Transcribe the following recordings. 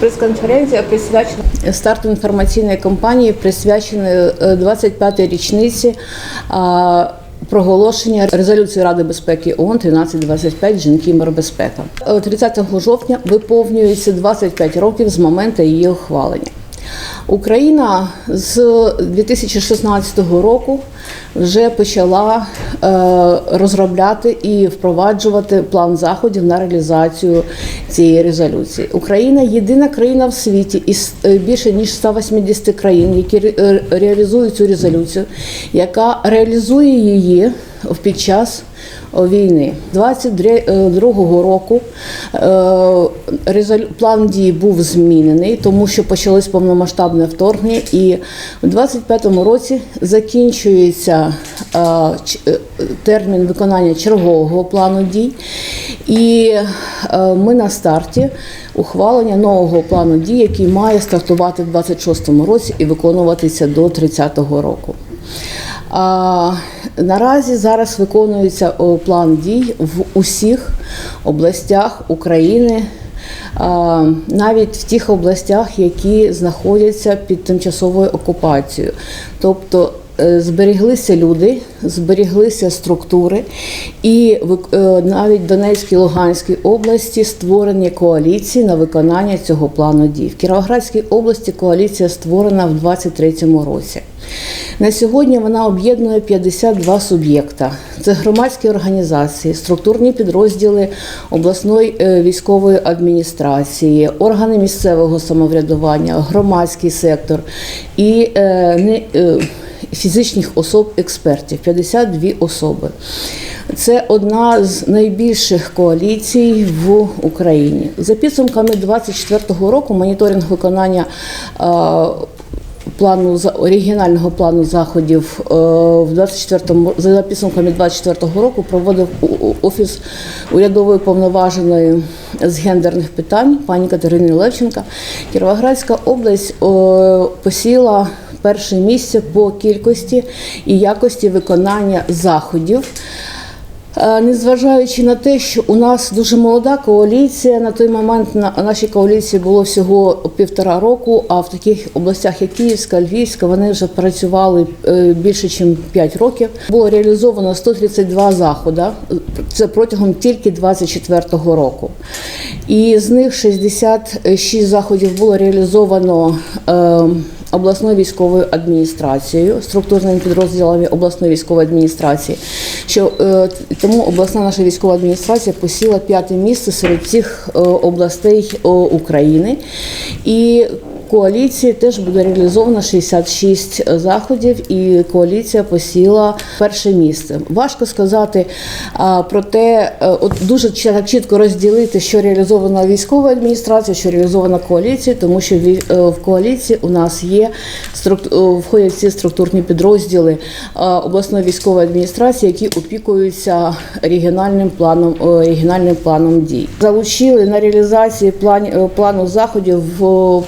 Прес-конференція присвячена старту інформаційної кампанії, присвяченої е, 25-й річниці проголошення резолюції Ради безпеки ООН 1325 Жінки мир безпека 30 жовтня виповнюється 25 років з моменту її ухвалення. Україна з 2016 року вже почала е, розробляти і впроваджувати план заходів на реалізацію цієї резолюції. Україна єдина країна в світі із е, більше ніж 180 країн, які е, реалізують цю резолюцію, яка реалізує її під час війни. 22 року е, план дій був змінений, тому що почалось повномасштабне вторгнення, і у 25-му році закінчується е, е, термін виконання чергового плану дій. І е, ми на старті ухвалення нового плану дій, який має стартувати в 26-му році і виконуватися до 30-го року. А, наразі зараз виконується план дій в усіх областях України, а, навіть в тих областях, які знаходяться під тимчасовою окупацією. Тобто зберіглися люди, зберіглися структури, і е, навіть Донецькій Луганській області створені коаліції на виконання цього плану дій. В Кіровоградській області коаліція створена в 2023 році. На сьогодні вона об'єднує 52 суб'єкта. Це громадські організації, структурні підрозділи обласної е, військової адміністрації, органи місцевого самоврядування, громадський сектор і е, не, е, фізичних особ експертів 52 особи. Це одна з найбільших коаліцій в Україні. За підсумками 2024 року моніторинг виконання е, плану оригінального плану заходів е, в 24-му за підсумками 24-го року проводив офіс урядової повноваженої з гендерних питань пані Катерини Левченка. Кіровоградська область о, посіла перше місце по кількості і якості виконання заходів. Е, Незважаючи на те, що у нас дуже молода коаліція, на той момент на нашій коаліції було всього півтора року, а в таких областях, як Київська, Львівська, вони вже працювали е, більше, ніж 5 років. Було реалізовано 132 заходи. Це протягом тільки 24-го року. І з них 66 заходів було реалізовано. е, обласною військовою адміністрацією, структурними підрозділами обласної військової адміністрації. Що е, тому обласна наша військова адміністрація посіла п'яте місце серед всіх е, областей е, України. І коаліції теж буде реалізовано 66 заходів, і коаліція посіла перше місце. Важко сказати а, про те, е, от дуже чітко розділити, що реалізована військова адміністрація, що реалізована коаліція, тому що е, в коаліції у нас є е, входять всі структурні підрозділи е, обласної військової адміністрації, які опікуються регіональним планом е, регіональним планом дій. Залучили на реалізації е, плану заходів в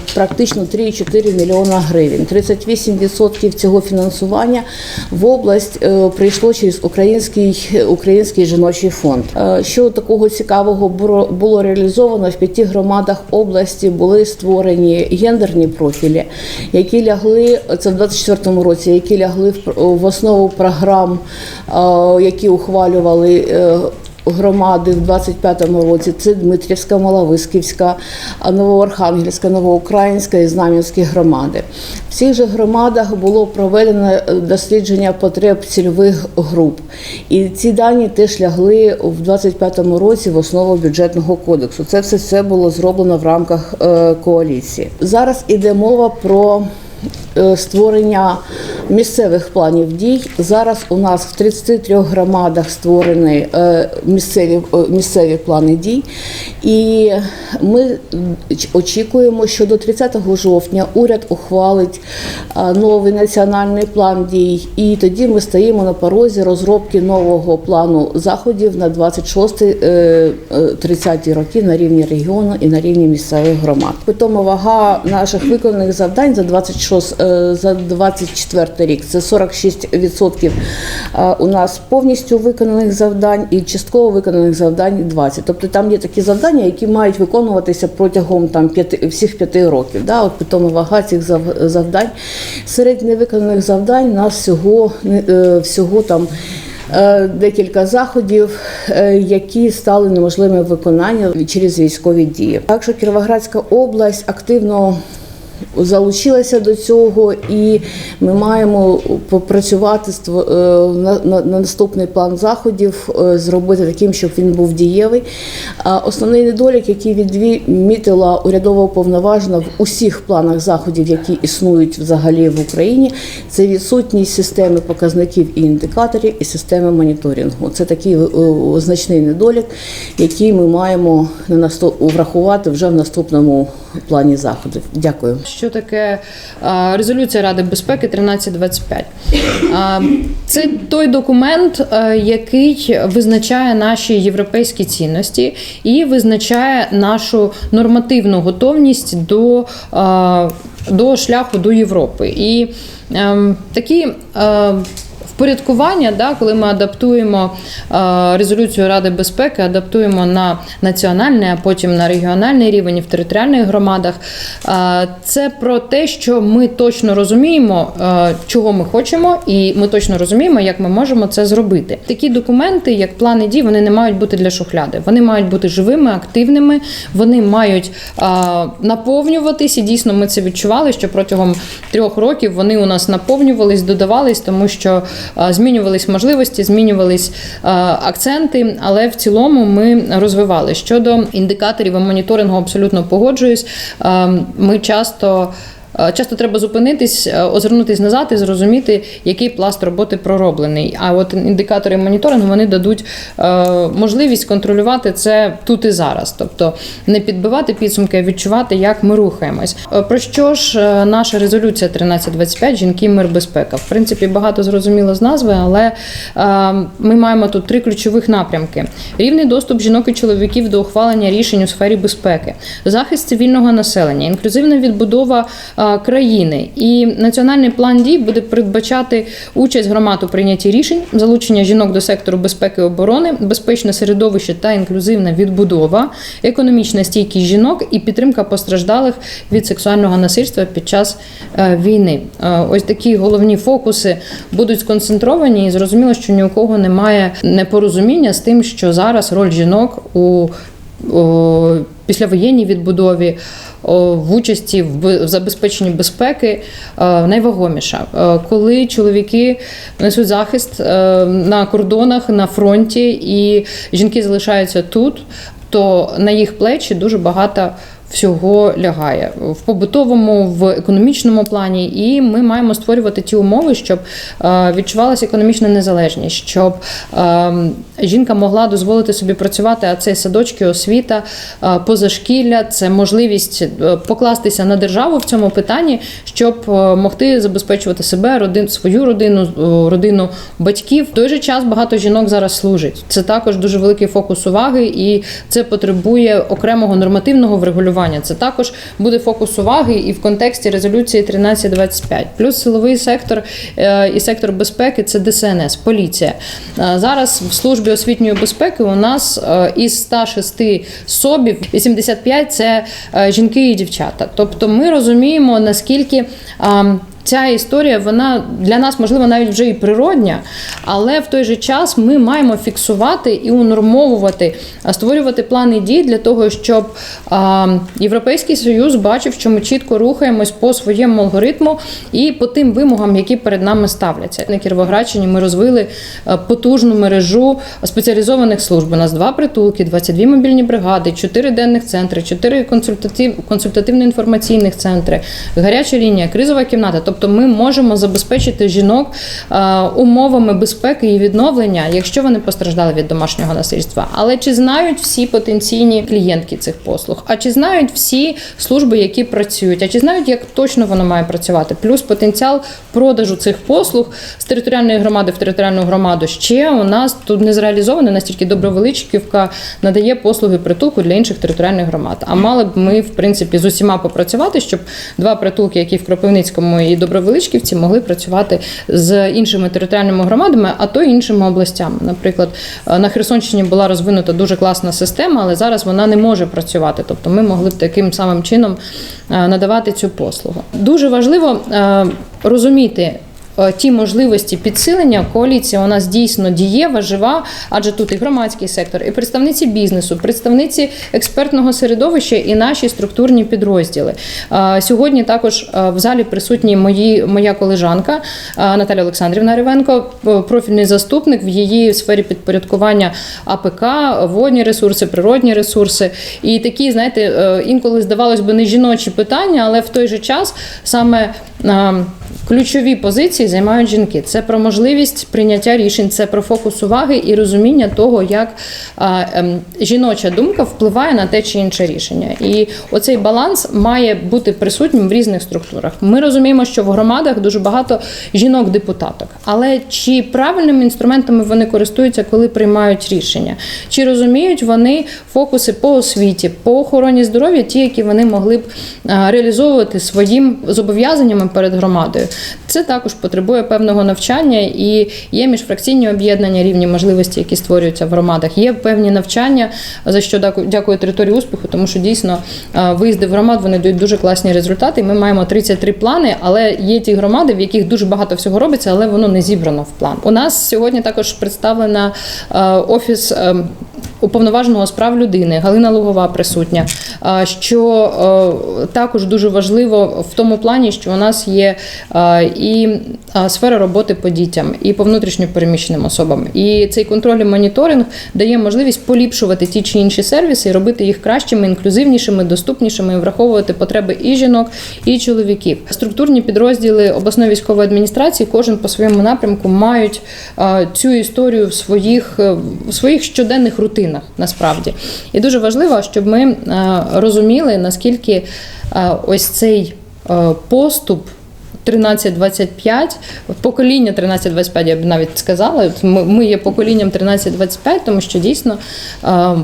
практично 3,4 мільйона гривень. 38% цього фінансування в область е, прийшло через український український жіночий фонд. Е, Що такого цікавого було- реалізовано в п'яти громадах області були створені гендерні профілі, які лягли це в 24-му році, які лягли в, в основу програм, е, які ухвалювали. Громади в 25-му році це Дмитрівська, Маловисківська, Новоархангельська, Новоукраїнська і Знам'янські громади. В цих же громадах було проведено е, дослідження потреб цільових груп. І ці дані теж лягли в 25-му році в основу бюджетного кодексу. Це все це було зроблено в рамках е, коаліції. Зараз іде мова про е, створення місцевих планів дій. Зараз у нас в 33 громадах створені е, місцеві, е, місцеві плани дій. І ми очікуємо, що до 30 жовтня уряд ухвалить е, новий національний план дій. І тоді ми стоїмо на порозі розробки нового плану заходів на 26-30 роки на рівні регіону і на рівні місцевих громад. Питома вага наших виконаних завдань за 26, е, за 24 2024 рік. Це 46% е, у нас повністю виконаних завдань і частково виконаних завдань 20. Тобто там є такі завдання, які мають виконуватися протягом там п'яти всіх п'яти років. Да? От питома вага цих завдань. Серед невиконаних завдань у нас всього е, всього там. е, Декілька заходів, які стали неможливими виконання через військові дії. Так що Кіровоградська область активно залучилася до цього, і ми маємо попрацювати е, на, на, на наступний план заходів, е, зробити таким, щоб він був дієвий. Основний недолік, який відмітила урядова уповноважена в усіх планах заходів, які існують взагалі в Україні, це відсутність системи показників і індикаторів і системи моніторингу. Це такий е, значний недолік, який ми маємо на врахувати вже в наступному плані заходів. Дякую. Що таке резолюція Ради безпеки 1325? Це той документ, який визначає наші європейські цінності і визначає нашу нормативну готовність до, до шляху до Європи. І ем, такі. Впорядкування, да, коли ми адаптуємо е, резолюцію Ради безпеки, адаптуємо на національний, а потім на регіональний рівень і в територіальних громадах. Е, це про те, що ми точно розуміємо, е, чого ми хочемо, і ми точно розуміємо, як ми можемо це зробити. Такі документи, як плани дій, вони не мають бути для шухляди. Вони мають бути живими, активними. Вони мають наповнюватись. І дійсно ми це відчували, що протягом трьох років вони у нас наповнювались, додавались, тому що змінювались можливості, змінювались акценти, але в цілому ми розвивали. Щодо індикаторів і моніторингу, абсолютно погоджуюсь. Ми часто. Е, Часто треба зупинитись, е, озирнутись назад і зрозуміти, який пласт роботи пророблений. А от індикатори моніторингу вони дадуть е, можливість контролювати це тут і зараз, тобто не підбивати підсумки, а відчувати, як ми рухаємось. Про що ж наша резолюція 1325 жінки, мир, безпека? В принципі, багато зрозуміло з назви, але ми маємо тут три ключових напрямки: рівний доступ жінок і чоловіків до ухвалення рішень у сфері безпеки, захист цивільного населення, інклюзивна відбудова країни. І національний план дій буде передбачати участь громад у прийнятті рішень, залучення жінок до сектору безпеки і оборони, безпечне середовище та інклюзивна відбудова, економічна стійкість жінок і підтримка постраждалих від сексуального насильства під час е, війни. Е, Ось такі головні фокуси будуть сконцентровані, і зрозуміло, що ні у кого немає непорозуміння з тим, що зараз роль жінок у о, післявоєнній відбудові, в участі в забезпеченні безпеки е, найвагоміша. Е, Коли чоловіки несуть захист е, на кордонах, на фронті, і жінки залишаються тут, то на їх плечі дуже багато. Всього лягає в побутовому, в економічному плані, і ми маємо створювати ті умови, щоб е, відчувалася економічна незалежність, щоб е, жінка могла дозволити собі працювати. А це садочки, освіта, е, позашкілля, це можливість покластися на державу в цьому питанні, щоб могти забезпечувати себе, родин, свою родину, родину батьків. В той же час багато жінок зараз служить. Це також дуже великий фокус уваги, і це потребує окремого нормативного врегулювання. Це також буде фокус уваги і в контексті резолюції 1325. Плюс силовий сектор е, і сектор безпеки це ДСНС, поліція. Е, Зараз в службі освітньої безпеки у нас е, із 106 СОБів 85 – це жінки і дівчата. Тобто ми розуміємо наскільки. Ця історія вона для нас можливо навіть вже і природня, але в той же час ми маємо фіксувати і унормовувати, створювати плани дій для того, щоб Європейський Союз бачив, що ми чітко рухаємось по своєму алгоритму і по тим вимогам, які перед нами ставляться. На Кіровоградщині ми розвили потужну мережу спеціалізованих служб. У нас два притулки, 22 мобільні бригади, 4 денних центри, 4 консультатив, консультативно-інформаційних центри, гаряча лінія, кризова кімната. Тобто ми можемо забезпечити жінок е, умовами безпеки і відновлення, якщо вони постраждали від домашнього насильства. Але чи знають всі потенційні клієнтки цих послуг? А чи знають всі служби, які працюють? А чи знають, як точно воно має працювати? Плюс потенціал продажу цих послуг з територіальної громади в територіальну громаду ще у нас тут не зреалізовано настільки Добровеличківка надає послуги притулку для інших територіальних громад. А мали б ми, в принципі, з усіма попрацювати, щоб два притулки, які в Кропивницькому і Добровеличківці могли працювати з іншими територіальними громадами, а то іншими областями. Наприклад, е, на Херсонщині була розвинута дуже класна система, але зараз вона не може працювати. Тобто ми могли б таким самим чином е, надавати цю послугу. Дуже важливо е, розуміти. Е, Ті можливості підсилення коаліція у нас дійсно дієва, жива, адже тут і громадський сектор, і представниці бізнесу, представниці експертного середовища і наші структурні підрозділи. Е, Сьогодні також е, в залі присутні мої моя колежанка Наталя Олександрівна Ривенко, е, профільний заступник в її сфері підпорядкування АПК, водні ресурси, природні ресурси. І такі, знаєте, інколи здавалось би не жіночі питання, але в той же час саме. Ключові позиції займають жінки. Це про можливість прийняття рішень, це про фокус уваги і розуміння того, як ем, жіноча думка впливає на те чи інше рішення. І оцей баланс має бути присутнім в різних структурах. Ми розуміємо, що в громадах дуже багато жінок-депутаток, але чи правильними інструментами вони користуються, коли приймають рішення? Чи розуміють вони фокуси по освіті, по охороні здоров'я, ті, які вони могли б реалізовувати своїм зобов'язаннями перед громадою? Це також потребує певного навчання і є міжфракційні об'єднання рівні можливості, які створюються в громадах. Є певні навчання, за що дякую- території успіху, тому що дійсно виїзди в громад вони дають дуже класні результати. Ми маємо 33 плани, але є ті громади, в яких дуже багато всього робиться, але воно не зібрано в план. У нас сьогодні також представлена офіс. Уповноваженого з прав людини Галина Лугова присутня. Що е, також дуже важливо в тому плані, що у нас є е, і сфера роботи по дітям, і по внутрішньо переміщеним особам. І цей контроль і моніторинг дає можливість поліпшувати ті чи інші сервіси і робити їх кращими, інклюзивнішими, доступнішими, і враховувати потреби і жінок, і чоловіків. Структурні підрозділи обласної військової адміністрації, кожен по своєму напрямку мають цю історію в своїх, е, в своїх щоденних рутинах насправді. І дуже важливо, щоб ми е, розуміли, наскільки е, ось цей е, поступ. 13-25, покоління 13-25, я б навіть сказала. Ми, є поколінням 13-25, тому що дійсно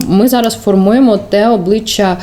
ми зараз формуємо те обличчя.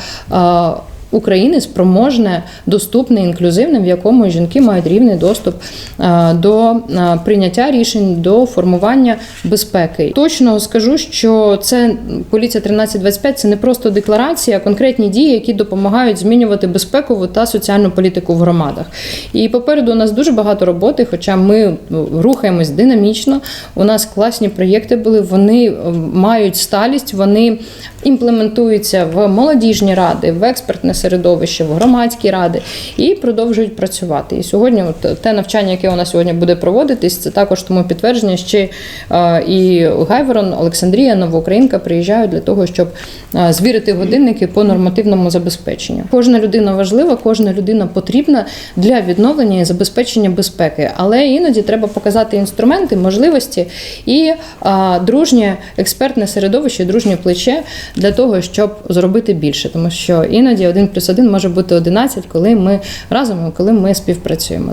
Е, України спроможне, доступне, інклюзивне, в якому жінки мають рівний доступ е, до е, прийняття рішень, до формування безпеки. Точно скажу, що це поліція 1325 це не просто декларація, а конкретні дії, які допомагають змінювати безпекову та соціальну політику в громадах. І попереду у нас дуже багато роботи, хоча ми ну, рухаємось динамічно. У нас класні проєкти були, вони е, мають сталість, вони імплементуються в молодіжні ради, в експертне середовище, в громадські ради і продовжують працювати. І сьогодні, от те навчання, яке у нас сьогодні буде проводитись, це також тому підтвердження. Ще е, і Гайворон, Олександрія, Новоукраїнка приїжджають для того, щоб е, звірити годинники по нормативному забезпеченню. Кожна людина важлива, кожна людина потрібна для відновлення і забезпечення безпеки, але іноді треба показати інструменти, можливості і е, дружнє експертне середовище, дружнє плече для того, щоб зробити більше, тому що іноді один плюс один може бути 11, коли ми разом, коли ми співпрацюємо.